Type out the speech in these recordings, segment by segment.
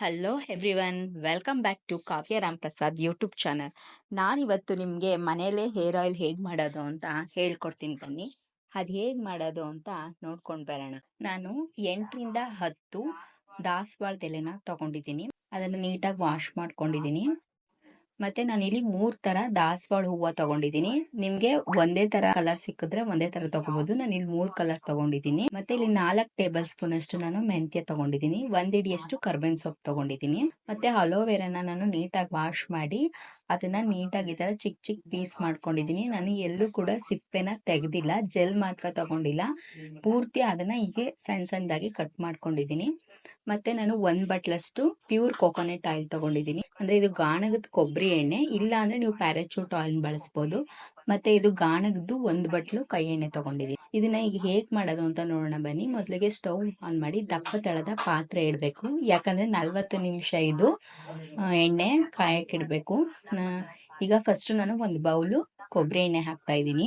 Hello everyone welcome back to Kavya Ram Prasad YouTube channel ನಾನಿವತ್ತು ನಿಮಗೆ ಮನೆಯಲ್ಲೇ hair oil ಹೇಗೆ ಮಾಡೋದು ಅಂತ ಹೇಳ್ಕೊಡ್ತೀನಿ ಬನ್ನಿ. ಅದು ಹೇಗೆ ಮಾಡೋದು ಅಂತ ನೋಡ್ಕೊಂಡು ಬರೋಣ. ನಾನು ಎಂಟರಿಂದ ಹತ್ತು ದಾಸವಾಳದ ಎಲೆನ ತಗೊಂಡಿದ್ದೀನಿ. ಅದನ್ನು ನೀಟಾಗಿ ವಾಶ್ ಮಾಡ್ಕೊಂಡಿದ್ದೀನಿ. ಮತ್ತೆ ನಾನು ಇಲ್ಲಿ ಮೂರ್ ತರ ದಾಸವಾಳ ಹೂವ ತಗೊಂಡಿದ್ದೀನಿ ನಿಮ್ಗೆ ಒಂದೇ ತರ ಕಲರ್ ಸಿಕ್ಕಿದ್ರೆ ಒಂದೇ ತರ ತಗೋಬಹುದು ನಾನು ಇಲ್ಲಿ ಮೂರ್ ಕಲರ್ ತಗೊಂಡಿದ್ದೀನಿ ಮತ್ತೆ ಇಲ್ಲಿ ನಾಲ್ಕ್ ಟೇಬಲ್ ಸ್ಪೂನ್ ಅಷ್ಟು ನಾನು ಮೆಂತ್ಯ ತಗೊಂಡಿದ್ದೀನಿ ಒಂದ್ ಕರ್ಬೇವಿನ ಸೊಪ್ಪು ತಗೊಂಡಿದ್ದೀನಿ ಮತ್ತೆ ಅಲೋವೆರಾನ ನಾನು ನೀಟಾಗಿ ವಾಶ್ ಮಾಡಿ ಅದನ್ನ ನೀಟಾಗಿ ತರ ಚಿಕ್ಕ ಚಿಕ್ಕ ಪೀಸ್ ಮಾಡ್ಕೊಂಡಿದ್ದೀನಿ ನಾನು ಎಲ್ಲೂ ಕೂಡ ಸಿಪ್ಪೆನ ತೆಗೆದಿಲ್ಲ. ಜೆಲ್ ಮಾತ್ರ ತಗೊಂಡಿಲ್ಲ. ಪೂರ್ತಿ ಅದನ್ನ ಹೀಗೆ ಸಣ್ಣ ಸಣ್ಣದಾಗಿ ಕಟ್ ಮಾಡ್ಕೊಂಡಿದ್ದೀನಿ ಮತ್ತೆ ನಾನು ಒಂದ್ ಬಟ್ಲಷ್ಟು ಪ್ಯೂರ್ ಕೋಕೋನಟ್ ಆಯಿಲ್ ತಗೊಂಡಿದ್ದೀನಿ. ಅಂದ್ರೆ ಇದು ಗಾಣಗದ ಕೊಬ್ಬರಿ ಎಣ್ಣೆ, ಇಲ್ಲ ಅಂದ್ರೆ ನೀವು ಪ್ಯಾರಾಚೂಟ್ ಆಯಿಲ್ ಬಳಸಬಹುದು ಮತ್ತೆ ಇದು ಗಾಣಗದ್ದು ಒಂದ್ ಬಟ್ಲು ಕೈ ಎಣ್ಣೆ ತಗೊಂಡಿದ್ದೀನಿ. ಇದನ್ನ ಈಗ ಹೇಗ್ ಮಾಡೋದು ಅಂತ ನೋಡೋಣ ಬನ್ನಿ. ಮೊದಲಿಗೆ ಸ್ಟವ್ ಆನ್ ಮಾಡಿ ದಪ್ಪ ತಳದ ಪಾತ್ರೆ ಇಡಬೇಕು. ಯಾಕಂದ್ರೆ ನಲ್ವತ್ತು ನಿಮಿಷ ಇದು ಎಣ್ಣೆ ಕಾಯಕ್ಕೆ ಇಡಬೇಕು. ಈಗ ಫಸ್ಟ್ ನಾನು ಒಂದು ಬೌಲು ಕೊಬ್ಬರಿ ಎಣ್ಣೆ ಹಾಕ್ತಾ ಇದ್ದೀನಿ.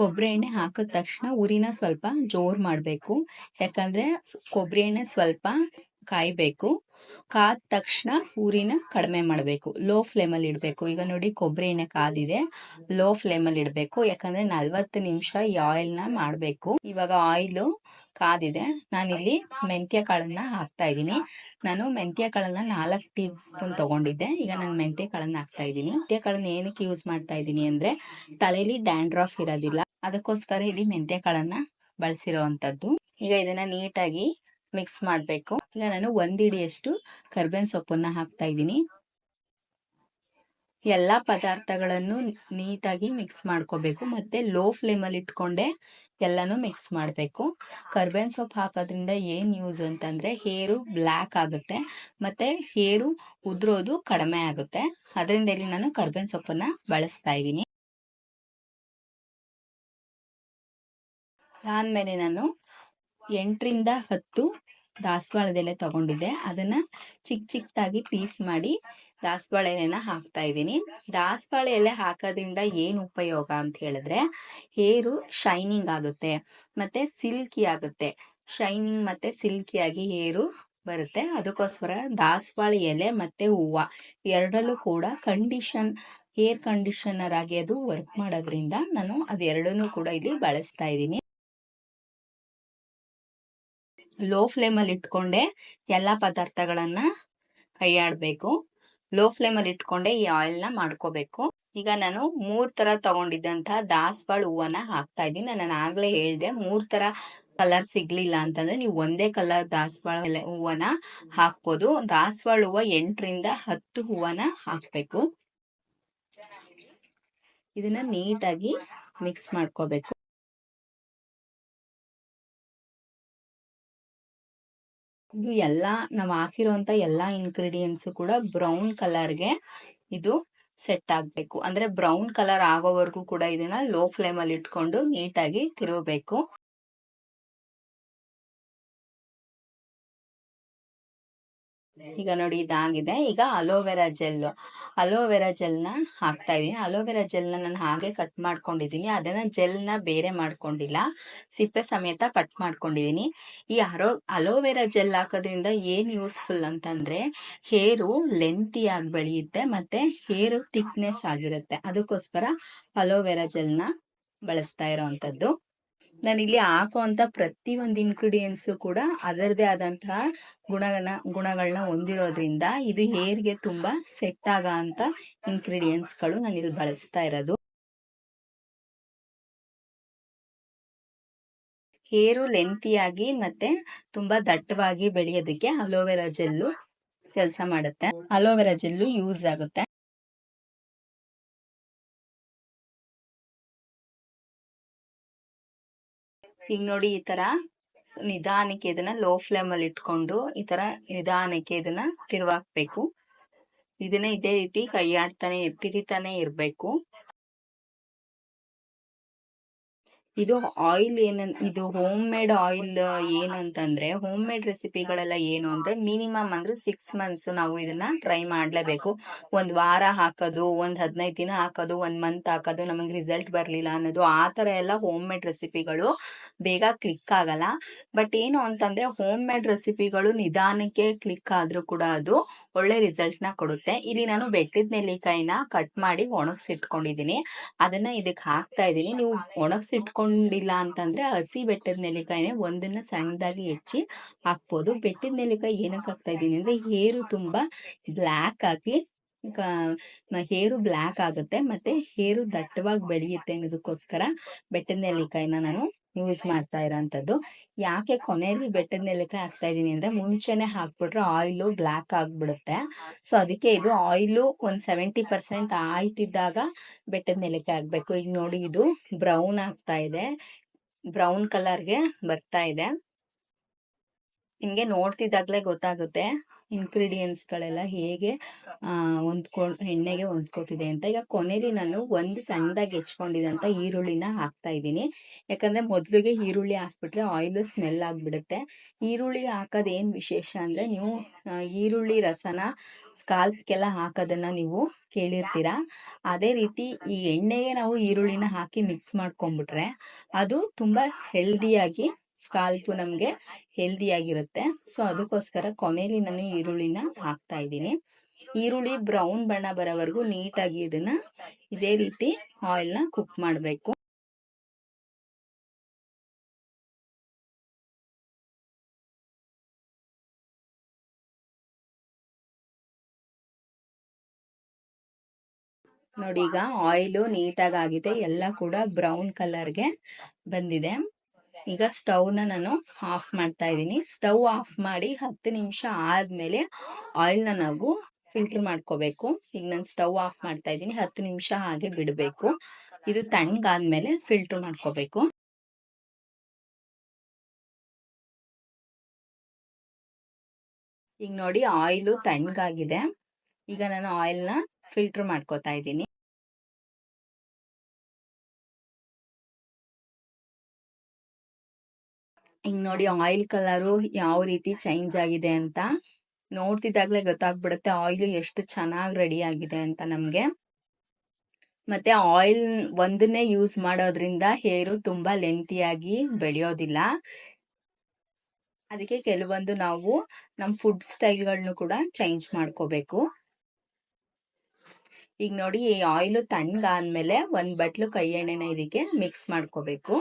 ಕೊಬ್ಬರಿ ಎಣ್ಣೆ ಹಾಕಿದ ತಕ್ಷಣ ಉರಿನ ಸ್ವಲ್ಪ ಜೋರ್ ಮಾಡಬೇಕು. ಯಾಕಂದ್ರೆ ಕೊಬ್ಬರಿ ಎಣ್ಣೆ ಸ್ವಲ್ಪ ಕಾಯಬೇಕು. ಕಾದ ತಕ್ಷಣ ಉರಿನ ಕಡಿಮೆ ಮಾಡಬೇಕು. ಲೋ ಫ್ಲೇಮಲ್ಲಿ ಇಡಬೇಕು. ಈಗ ನೋಡಿ ಕೊಬ್ಬರಿ ಎಣ್ಣೆ ಕಾದಿದೆ. ಲೋ ಫ್ಲೇಮಲ್ಲಿ ಇಡಬೇಕು. ಯಾಕಂದ್ರೆ ನಲ್ವತ್ತು ನಿಮಿಷ ಈ ಆಯಿಲ್ನ ಮಾಡಬೇಕು. ಇವಾಗ ಆಯಿಲು ಕಾದಿದೆ. ನಾನಿಲ್ಲಿ ಮೆಂತ್ಯ ಕಾಳನ್ನ ಹಾಕ್ತಾ ಇದ್ದೀನಿ. ನಾನು ಮೆಂತ್ಯ ಕಾಳನ್ನ ನಾಲ್ಕು ಟೀ ಸ್ಪೂನ್ ತಗೊಂಡಿದ್ದೆ. ಈಗ ನಾನು ಮೆಂತ್ಯ ಕಾಳನ್ನ ಹಾಕ್ತಾ ಇದ್ದೀನಿ. ಮೆಂತ್ಯ ಕಾಳನ್ನ ಏನಕ್ಕೆ ಯೂಸ್ ಮಾಡ್ತಾ ಇದ್ದೀನಿ ಅಂದ್ರೆ ತಲೆಯಲ್ಲಿ ಡ್ಯಾಂಡ್ರಫ್ ಇರೋದಿಲ್ಲ. ಅದಕ್ಕೋಸ್ಕರ ಇಲ್ಲಿ ಮೆಂತ್ಯ ಕಾಳನ್ನ ಬಳಸಿರೋ ಅಂತದ್ದು ಈಗ ಇದನ್ನ ನೀಟಾಗಿ ಮಿಕ್ಸ್ ಮಾಡಬೇಕು. ಈಗ ನಾನು ಒಂದಿಡಿಯಷ್ಟು ಕರ್ಬೇವಿನ ಸೊಪ್ಪನ್ನ ಹಾಕ್ತಾ ಇದ್ದೀನಿ. ಎಲ್ಲ ಪದಾರ್ಥಗಳನ್ನು ನೀಟಾಗಿ ಮಿಕ್ಸ್ ಮಾಡ್ಕೋಬೇಕು. ಮತ್ತೆ ಲೋ ಫ್ಲೇಮಲ್ಲಿ ಇಟ್ಕೊಂಡೆ ಎಲ್ಲಾನು ಮಿಕ್ಸ್ ಮಾಡಬೇಕು. ಕರ್ಬೇವಿನ ಸೊಪ್ಪು ಹಾಕೋದ್ರಿಂದ ಏನ್ ಯೂಸ್ ಅಂತಂದ್ರೆ ಹೇರು ಬ್ಲ್ಯಾಕ್ ಆಗುತ್ತೆ. ಮತ್ತೆ ಹೇರು ಉದ್ರೋದು ಕಡಿಮೆ ಆಗುತ್ತೆ. ಅದರಿಂದ ಇಲ್ಲಿ ನಾನು ಕರ್ಬೇವಿನ ಸೊಪ್ಪನ್ನ ಬಳಸ್ತಾ ಇದ್ದೀನಿ. ಆದ್ಮೇಲೆ ನಾನು ಎಂಟರಿಂದ ಹತ್ತು ದಾಸವಾಳದೆಲೆ ತಗೊಂಡಿದ್ದೆ. ಅದನ್ನ ಚಿಕ್ಕ ಚಿಕ್ಕದಾಗಿ ಪೀಸ್ ಮಾಡಿ ದಾಸವಾಳ ಎಲೆನ ಹಾಕ್ತಾ ಇದ್ದೀನಿ. ದಾಸವಾಳ ಎಲೆ ಹಾಕೋದ್ರಿಂದ ಏನು ಉಪಯೋಗ ಅಂತ ಹೇಳಿದ್ರೆ ಹೇರು ಶೈನಿಂಗ್ ಆಗುತ್ತೆ, ಮತ್ತೆ ಸಿಲ್ಕಿ ಆಗುತ್ತೆ. ಶೈನಿಂಗ್ ಮತ್ತೆ ಸಿಲ್ಕಿಯಾಗಿ ಹೇರು ಬರುತ್ತೆ. ಅದಕ್ಕೋಸ್ಕರ ದಾಸವಾಳ ಎಲೆ ಮತ್ತೆ ಹೂವು ಎರಡಲ್ಲೂ ಕೂಡ ಕಂಡೀಷನ್ ಹೇರ್ ಕಂಡೀಷನರ್ ಆಗಿ ಅದು ವರ್ಕ್ ಮಾಡೋದ್ರಿಂದ ನಾನು ಅದೆರಡನ್ನೂ ಕೂಡ ಇಲ್ಲಿ ಬಳಸ್ತಾ ಇದ್ದೀನಿ. ಲೋ ಫ್ಲೇಮಲ್ಲಿ ಇಟ್ಕೊಂಡೆ ಎಲ್ಲ ಪದಾರ್ಥಗಳನ್ನ ಕೈಯಾಡಬೇಕು. ಲೋ ಫ್ಲೇಮಲ್ಲಿ ಇಟ್ಕೊಂಡೆ ಈ ಆಯಿಲ್ನ ಮಾಡ್ಕೋಬೇಕು. ಈಗ ನಾನು ಮೂರ್ ತರ ತಗೊಂಡಿದ್ದಂತಹ ದಾಸವಾಳ ಹೂವನ್ನ ಹಾಕ್ತಾ ಇದ್ದೀನಿ. ನಾನು ಆಗ್ಲೇ ಹೇಳ್ದೆ ಮೂರ್ ತರ ಕಲರ್ ಸಿಗ್ಲಿಲ್ಲ ಅಂತಂದ್ರೆ ನೀವು ಒಂದೇ ಕಲರ್ ದಾಸವಾಳ ಹೂವನ್ನ ಹೂವನ ಹಾಕ್ಬೋದು. ದಾಸವಾಳ ಹೂವ ಎಂಟರಿಂದ ಹತ್ತು ಹೂವನ ಹಾಕ್ಬೇಕು. ಇದನ್ನ ನೀಟಾಗಿ ಮಿಕ್ಸ್ ಮಾಡ್ಕೋಬೇಕು. ಇದು ಎಲ್ಲ ನಾವು ಹಾಕಿರುವಂತ ಎಲ್ಲ ಇನ್ಗ್ರೀಡಿಯೆಂಟ್ಸ್ ಕೂಡ ಬ್ರೌನ್ ಕಲರ್ಗೆ ಇದು ಸೆಟ್ ಆಗಬೇಕು. ಅಂದ್ರೆ ಬ್ರೌನ್ ಕಲರ್ ಆಗೋವರೆಗೂ ಕೂಡ ಇದನ್ನ ಲೋ ಫ್ಲೇಮ್ ಅಲ್ಲಿ ಇಟ್ಕೊಂಡು ನೀಟಾಗಿ ತಿರುಗಬೇಕು. ಈಗ ನೋಡಿ ಇದಾಗಿದೆ. ಈಗ ಅಲೋವೆರಾ ಜೆಲ್ ಅಲೋವೆರಾ ಜೆಲ್ನ ಹಾಕ್ತಾ ಇದ್ದೀನಿ ಅಲೋವೆರಾ ಜೆಲ್ನ ನಾನು ಹಾಗೆ ಕಟ್ ಮಾಡ್ಕೊಂಡಿದ್ದೀನಿ ಅದನ್ನ ಜೆಲ್ನ ಬೇರೆ ಮಾಡ್ಕೊಂಡಿಲ್ಲ. ಸಿಪ್ಪೆ ಸಮೇತ ಕಟ್ ಮಾಡ್ಕೊಂಡಿದ್ದೀನಿ ಈ ಅರೋ, ಅಲೋವೆರಾ ಜೆಲ್ ಹಾಕೋದ್ರಿಂದ ಏನು ಯೂಸ್ಫುಲ್ ಅಂತಂದ್ರೆ ಹೇರು ಲೆಂತಿ ಆಗಿ ಬೆಳೆಯುತ್ತೆ ಮತ್ತೆ ಹೇರು ಥಿಕ್ನೆಸ್ ಆಗಿರುತ್ತೆ. ಅದಕ್ಕೋಸ್ಕರ ಅಲೋವೆರಾ ಜೆಲ್ನ ಬಳಸ್ತಾ ಇರೋವಂಥದ್ದು ನಾನು ಇಲ್ಲಿ ಹಾಕುವಂತ ಪ್ರತಿ ಒಂದು ಇನ್ಗ್ರೀಡಿಯೆಂಟ್ಸು ಕೂಡ ಅದರದೇ ಆದಂತಹ ಗುಣಗಳ ಗುಣಗಳನ್ನ ಹೊಂದಿರೋದ್ರಿಂದ ಇದು ಹೇರ್ಗೆ ತುಂಬಾ ಸೆಟ್ ಆಗೋ ಗಳು ನಾನು ಇಲ್ಲಿ ಬಳಸ್ತಾ ಇರೋದು. ಹೇರು ಲೆಂತಿಯಾಗಿ ಮತ್ತೆ ತುಂಬಾ ದಟ್ಟವಾಗಿ ಬೆಳೆಯೋದಕ್ಕೆ ಅಲೋವೆರಾ ಜೆಲ್ಲು ಕೆಲಸ ಮಾಡುತ್ತೆ. ಅಲೋವೆರಾ ಜೆಲ್ಲು ಯೂಸ್ ಆಗುತ್ತೆ. ಈಗ ನೋಡಿ ಈ ತರ ನಿಧಾನಕ್ಕೆ ಇದನ್ನ ಲೋ ಫ್ಲೇಮ್ ಅಲ್ಲಿ ಇಟ್ಕೊಂಡು ಈ ತರ ನಿಧಾನಕ್ಕೆ ಇದನ್ನ ತಿರುವಾಕ್ಬೇಕು. ಇದನ್ನ ಇದೇ ರೀತಿ ಕೈಯಾಡ್ತಾನೆ, ತಿರಿತಾನೆ ಇರ್ಬೇಕು. ಇದು ಆಯಿಲ್ ಏನಂತ ಇದು ಹೋಮ್ ಮೇಡ್ ಆಯಿಲ್ ಏನಂತಂದ್ರೆ ಹೋಮ್ ಮೇಡ್ ರೆಸಿಪಿಗಳೆಲ್ಲ ಏನು ಅಂದ್ರೆ ಮಿನಿಮಮ್ ಅಂದ್ರೆ ಸಿಕ್ಸ್ ಮಂತ್ಸ್ ನಾವು ಇದನ್ನ ಟ್ರೈ ಮಾಡ್ಲೇಬೇಕು. ಒಂದ್ ವಾರ ಹಾಕೋದು, ಒಂದ್ ಹದಿನೈದು ದಿನ ಹಾಕೋದು, ಒಂದ್ ಮಂತ್ ಹಾಕೋದು, ನಮಗೆ ರಿಸಲ್ಟ್ ಬರ್ಲಿಲ್ಲ ಅನ್ನೋದು, ಆ ತರ ಎಲ್ಲ ಹೋಮ್ ಮೇಡ್ ರೆಸಿಪಿಗಳು ಬೇಗ ಕ್ಲಿಕ್ ಆಗಲ್ಲ. ಬಟ್ ಏನು ಅಂತಂದ್ರೆ ಹೋಮ್ ಮೇಡ್ ರೆಸಿಪಿಗಳು ನಿಧಾನಕ್ಕೆ ಕ್ಲಿಕ್ ಆದ್ರೂ ಕೂಡ ಅದು ಒಳ್ಳೆ ರಿಸಲ್ಟ್ನ ಕೊಡುತ್ತೆ. ಇಲ್ಲಿ ನಾನು ಬೆಟ್ಟದ ನೆಲ್ಲಿಕಾಯಿನ ಕಟ್ ಮಾಡಿ ಒಣಗಿಸಿಟ್ಕೊಂಡಿದೀನಿ ಅದನ್ನ ಇದಕ್ಕೆ ಹಾಕ್ತಾ ಇದ್ದೀನಿ. ನೀವು ಒಣಗಿಸಿಟ್ಕೊಂಡಿಲ್ಲ ಅಂತಂದ್ರೆ ಹಸಿ ಬೆಟ್ಟದ ನೆಲ್ಲಿಕಾಯಿನೇ ಒಂದನ್ನ ಸಣ್ಣದಾಗಿ ಹೆಚ್ಚಿ ಹಾಕ್ಬೋದು. ಬೆಟ್ಟದ ನೆಲ್ಲಿಕಾಯಿ ಏನಕ್ಕೆ ಹಾಕ್ತಾ ಇದ್ದೀನಿ ಅಂದ್ರೆ ಹೇರು ತುಂಬಾ ಬ್ಲ್ಯಾಕ್ ಆಗಿ ಹೇರು ಬ್ಲ್ಯಾಕ್ ಆಗುತ್ತೆ. ಮತ್ತೆ ಹೇರು ದಟ್ಟವಾಗಿ ಬೆಳೆಯುತ್ತೆ ಅನ್ನೋದಕ್ಕೋಸ್ಕರ ಬೆಟ್ಟದ ನೆಲ್ಲಿಕಾಯಿನ ನಾನು ಯೂಸ್ ಮಾಡ್ತಾ ಇರೋಂಥದ್ದು. ಯಾಕೆ ಕೊನೆಯಲ್ಲಿ ಬೆಟ್ಟದ ನೆಲಕ್ಕೆ ಹಾಕ್ತಾ ಇದ್ದೀನಿ ಅಂದ್ರೆ ಮುಂಚೆನೆ ಹಾಕ್ಬಿಟ್ರೆ ಆಯಿಲು ಬ್ಲ್ಯಾಕ್ ಆಗಿಬಿಡುತ್ತೆ. ಸೊ ಅದಕ್ಕೆ ಇದು ಆಯಿಲು ಒಂದು ಸೆವೆಂಟಿ ಪರ್ಸೆಂಟ್ ಆಯ್ತಿದ್ದಾಗ ಬೆಟ್ಟದ ನೆಲಕ್ಕೆ ಹಾಕ್ಬೇಕು. ಈಗ ನೋಡಿ, ಇದು ಬ್ರೌನ್ ಆಗ್ತಾ ಇದೆ. ಬ್ರೌನ್ ಕಲರ್ಗೆ ಬರ್ತಾ ಇದೆ. ನಿಮ್ಗೆ ನೋಡ್ತಿದ್ದಾಗ್ಲೇ ಗೊತ್ತಾಗುತ್ತೆ. ಇಂಗ್ರೀಡಿಯೆಂಟ್ಸ್ ಗಳೆಲ್ಲ ಹೇಗೆ ಹೊಂದ್ಕೊಂಡು ಎಣ್ಣೆಗೆ ಹೊಂದ್ಕೋತಿದೆ ಅಂತ. ಈಗ ಕೊನೆಯಲ್ಲಿ ನಾನು ಒಂದು ಸಣ್ಣದಾಗಿ ಹೆಚ್ಕೊಂಡಿದ್ದಂಥ ಈರುಳ್ಳಿನ ಹಾಕ್ತಾ ಇದ್ದೀನಿ. ಯಾಕಂದರೆ ಮೊದಲಿಗೆ ಈರುಳ್ಳಿ ಹಾಕ್ಬಿಟ್ರೆ ಆಯಿಲ್ ಸ್ಮೆಲ್ ಆಗಿಬಿಡುತ್ತೆ. ಈರುಳ್ಳಿ ಹಾಕೋದೇನು ವಿಶೇಷ ಅಂದರೆ ನೀವು ಈರುಳ್ಳಿ ರಸನ ಸ್ಕಾಲ್ಪ್ಗೆಲ್ಲ ಹಾಕೋದನ್ನು ನೀವು ಕೇಳಿರ್ತೀರ? ಅದೇ ರೀತಿ ಈ ಎಣ್ಣೆಗೆ ನಾವು ಈರುಳ್ಳಿನ ಹಾಕಿ ಮಿಕ್ಸ್ ಮಾಡ್ಕೊಂಡ್ಬಿಟ್ರೆ ಅದು ತುಂಬ ಹೆಲ್ದಿಯಾಗಿ ಸ್ಕಾಲ್ಪು ನಮಗೆ ಹೆಲ್ದಿಯಾಗಿರುತ್ತೆ ಸೊ ಅದಕ್ಕೋಸ್ಕರ ಕೊನೆಯಲ್ಲಿ ನಾನು ಈರುಳ್ಳಿನ ಹಾಕ್ತಾ ಇದ್ದೀನಿ. ಈರುಳ್ಳಿ ಬ್ರೌನ್ ಬಣ್ಣ ಬರೋವರೆಗೂ ನೀಟಾಗಿ ಇದನ್ನ ಇದೇ ರೀತಿ ಆಯಿಲ್ನ ಕುಕ್ ಮಾಡಬೇಕು. ನೋಡಿ ಈಗ ಆಯಿಲು ನೀಟಾಗಿ ಆಗಿದೆ. ಎಲ್ಲ ಕೂಡ ಬ್ರೌನ್ ಕಲರ್ಗೆ ಬಂದಿದೆ. ಈಗ ಸ್ಟವ್ನ ನಾನು ಆಫ್ ಮಾಡ್ತಾ ಇದ್ದೀನಿ. ಸ್ಟವ್ ಆಫ್ ಮಾಡಿ ಹತ್ತು ನಿಮಿಷ ಆದ್ಮೇಲೆ ಆಯಿಲ್ನ ನಾವು ಫಿಲ್ಟರ್ ಮಾಡ್ಕೋಬೇಕು. ಈಗ ನಾನು ಸ್ಟವ್ ಆಫ್ ಮಾಡ್ತಾ ಇದ್ದೀನಿ. ಹತ್ತು ನಿಮಿಷ ಹಾಗೆ ಬಿಡಬೇಕು. ಇದು ತಣ್ಣಗಾದ್ಮೇಲೆ ಫಿಲ್ಟರ್ ಮಾಡ್ಕೋಬೇಕು. ಈಗ ನೋಡಿ ಆಯಿಲು ತಣ್ಣಗಾಗಿದೆ. ಈಗ ನಾನು ಆಯಿಲ್ನ ಫಿಲ್ಟರ್ ಮಾಡ್ಕೋತಾ ಇದ್ದೀನಿ. ಹಿಂಗ್ ನೋಡಿ ಆಯಿಲ್ ಕಲರು ಯಾವ ರೀತಿ ಚೇಂಜ್ ಆಗಿದೆ ಅಂತ ನೋಡ್ತಿದ್ದಾಗ್ಲೇ ಗೊತ್ತಾಗ್ಬಿಡುತ್ತೆ ಆಯಿಲ್ ಎಷ್ಟು ಚೆನ್ನಾಗಿ ರೆಡಿ ಆಗಿದೆ ಅಂತ ನಮ್ಗೆ. ಮತ್ತೆ ಆಯಿಲ್ ಒಂದನ್ನೇ ಯೂಸ್ ಮಾಡೋದ್ರಿಂದ ಹೇರು ತುಂಬಾ ಲೆಂತಿಯಾಗಿ ಬೆಳೆಯೋದಿಲ್ಲ. ಅದಕ್ಕೆ ಕೆಲವೊಂದು ನಾವು ನಮ್ಮ ಫುಡ್ ಸ್ಟೈಲ್ಗಳನ್ನು ಕೂಡ ಚೇಂಜ್ ಮಾಡ್ಕೋಬೇಕು. ಈಗ ನೋಡಿ ಈ ಆಯಿಲ್ ತಣ್ಣಗಾದ್ಮೇಲೆ ಒಂದು ಬಟ್ಲು ಕೈ ಎಣ್ಣೆನ ಇದಕ್ಕೆ ಮಿಕ್ಸ್ ಮಾಡ್ಕೋಬೇಕು.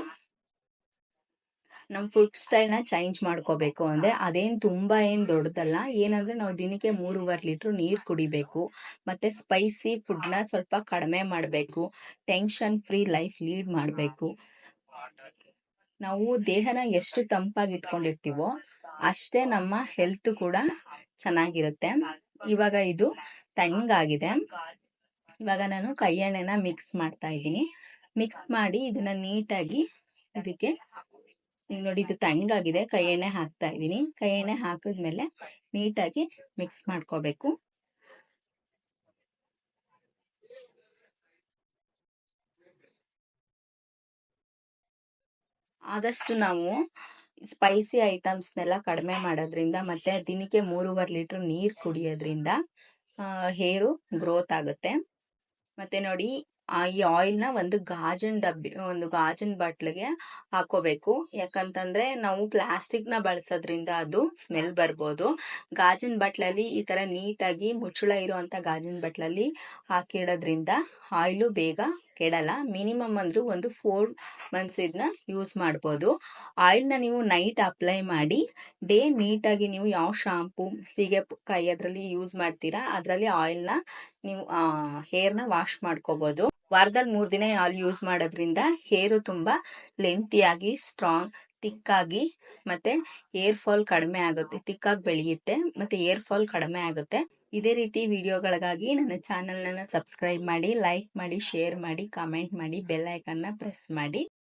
ನಮ್ ಫುಡ್ ಸ್ಟೈಲ್ನ ಚೇಂಜ್ ಮಾಡ್ಕೋಬೇಕು ಅಂದರೆ ಅದೇನು ತುಂಬ ಏನು ದೊಡ್ಡದಲ್ಲ. ಏನಂದರೆ ನಾವು ದಿನಕ್ಕೆ ಮೂರುವರೆ ಲೀಟ್ರ್ ನೀರು ಕುಡಿಬೇಕು. ಮತ್ತೆ ಸ್ಪೈಸಿ ಫುಡ್ನ ಸ್ವಲ್ಪ ಕಡಿಮೆ ಮಾಡಬೇಕು. ಟೆನ್ಷನ್ ಫ್ರೀ ಲೈಫ್ ಲೀಡ್ ಮಾಡಬೇಕು. ನಾವು ದೇಹನ ಎಷ್ಟು ತಂಪಾಗಿ ಇಟ್ಕೊಂಡಿರ್ತೀವೋ ಅಷ್ಟೇ ನಮ್ಮ ಹೆಲ್ತ್ ಕೂಡ ಚೆನ್ನಾಗಿರುತ್ತೆ. ಇವಾಗ ಇದು ತಣ್ಣಗಾಗಿದೆ ಇವಾಗ ನಾನು ಕೈ ಎಣ್ಣೆನ ಮಿಕ್ಸ್ ಮಾಡ್ತಾ ಇದ್ದೀನಿ. ಮಿಕ್ಸ್ ಮಾಡಿ ಇದನ್ನ ನೀಟಾಗಿ ಇದಕ್ಕೆ ಈಗ ನೋಡಿ ಇದು ತಣ್ಣಗಾಗಿದೆ ಕೈ ಎಣ್ಣೆ ಹಾಕ್ತಾ ಇದ್ದೀನಿ. ಕೈ ಎಣ್ಣೆ ಹಾಕಿದ್ಮೇಲೆ ನೀಟಾಗಿ ಮಿಕ್ಸ್ ಮಾಡ್ಕೋಬೇಕು. ಆದಷ್ಟು ನಾವು ಸ್ಪೈಸಿ ಐಟಮ್ಸ್ನೆಲ್ಲ ಕಡಿಮೆ ಮಾಡೋದ್ರಿಂದ ಮತ್ತೆ ದಿನಕ್ಕೆ ಮೂರುವರೆ ಲೀಟರ್ ನೀರು ಕುಡಿಯೋದ್ರಿಂದ ಹೇರು ಗ್ರೋತ್ ಆಗುತ್ತೆ. ಮತ್ತೆ ನೋಡಿ ಈ ಆಯಿಲ್ನ ಒಂದು ಗಾಜಿನ ಡಬ್ಬಿ, ಒಂದು ಗಾಜಿನ ಬಾಟ್ಲಿಗೆ ಹಾಕೋಬೇಕು. ಯಾಕಂತಂದ್ರೆ ನಾವು ಪ್ಲಾಸ್ಟಿಕ್ನ ಬಳಸೋದ್ರಿಂದ ಅದು ಸ್ಮೆಲ್ ಬರ್ಬೋದು. ಗಾಜಿನ ಬಟ್ಲಲ್ಲಿ ಈ ತರ ನೀಟಾಗಿ ಮುಚ್ಚಳ ಇರುವಂತ ಗಾಜಿನ ಬಟ್ಲಲ್ಲಿ ಹಾಕಿಡೋದ್ರಿಂದ ಆಯಿಲು ಬೇಗ ಕೆಡಲ್ಲ. ಮಿನಿಮಮ್ ಅಂದರೂ ಒಂದು ಫೋರ್ ಮಂತ್ಸ್ ಇದನ್ನ ಯೂಸ್ ಮಾಡ್ಬೋದು. ಆಯಿಲ್ನ ನೀವು ನೈಟ್ ಅಪ್ಲೈ ಮಾಡಿ, ಡೇ ನೀಟಾಗಿ ನೀವು ಯಾವ ಶಾಂಪು, ಸೀಗೆ ಕೈ ಅದರಲ್ಲಿ ಯೂಸ್ ಮಾಡ್ತೀರಾ, ಅದರಲ್ಲಿ ಆಯಿಲ್ನ ನೀವು ಹೇರ್ನ ವಾಶ್ ಮಾಡ್ಕೋಬಹುದು ವಾರದಲ್ಲಿ ಮೂರು ದಿನ ಆಲ್ ಯೂಸ್ ಮಾಡೋದ್ರಿಂದ ಹೇರು ತುಂಬ ಲೆಂತಿಯಾಗಿ ಸ್ಟ್ರಾಂಗ್ ತಿಕ್ಕಾಗಿ ಮತ್ತೆ ಏರ್ ಫಾಲ್ ಕಡಿಮೆ ಆಗುತ್ತೆ ತಿಕ್ಕಾಗಿ ಬೆಳೆಯುತ್ತೆ ಮತ್ತೆ ಏರ್ ಫಾಲ್ ಕಡಿಮೆ ಆಗುತ್ತೆ. ಇದೇ ರೀತಿ ವಿಡಿಯೋಗಳಿಗಾಗಿ ನನ್ನ ಚಾನಲ್ನ ಸಬ್ಸ್ಕ್ರೈಬ್ ಮಾಡಿ ಲೈಕ್ ಮಾಡಿ ಶೇರ್ ಮಾಡಿ ಕಾಮೆಂಟ್ ಮಾಡಿ ಬೆಲ್ ಪ್ರೆಸ್ ಮಾಡಿ.